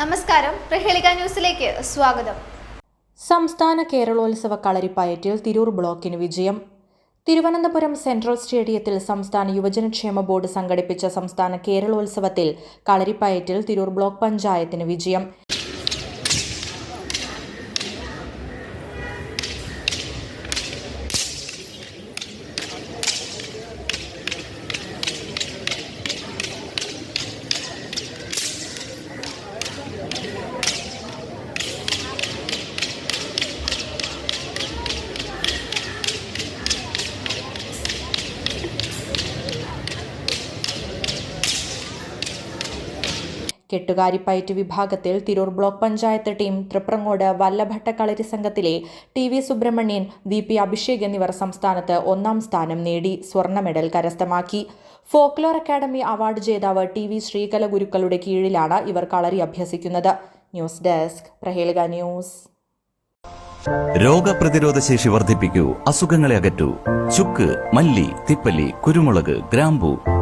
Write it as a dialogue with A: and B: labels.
A: നമസ്കാരം. പ്രഹേളിക ന്യൂസിലേക്ക് സ്വാഗതം.
B: സംസ്ഥാന കേരളോത്സവ കളരിപ്പയറ്റിൽ തിരൂർ ബ്ലോക്കിന് വിജയം. തിരുവനന്തപുരം സെൻട്രൽ സ്റ്റേഡിയത്തിൽ സംസ്ഥാന യുവജനക്ഷേമ ബോർഡ് സംഘടിപ്പിച്ച സംസ്ഥാന കേരളോത്സവത്തിൽ കളരിപ്പയറ്റിൽ തിരൂർ ബ്ലോക്ക് പഞ്ചായത്തിന് വിജയം. കെട്ടുകാരിപ്പയറ്റ് വിഭാഗത്തിൽ തിരൂർ ബ്ലോക്ക് പഞ്ചായത്ത് ടീം തൃപ്രങ്ങോട് വല്ലഭട്ട കളരി സംഘത്തിലെ T V Subramanian V P Abhishek എന്നിവർ സംസ്ഥാനത്ത് ഒന്നാം സ്ഥാനം നേടി സ്വർണ മെഡൽ കരസ്ഥമാക്കി. ഫോക്ലോർ അക്കാദമി അവാർഡ് ജേതാവ് ടി വി ശ്രീകല ഗുരുക്കളുടെ കീഴിലാണ് ഇവർ കളരി അഭ്യസിക്കുന്നത്. News desk Prahelika news.
C: രോഗപ്രതിരോധ ശേഷി വർദ്ധിപ്പിക്കൂ അസുഖങ്ങളെ അകറ്റൂ. ചുക്ക് മല്ലി തിപ്പല്ലി കുരുമുളക് ഗ്രാമ്പു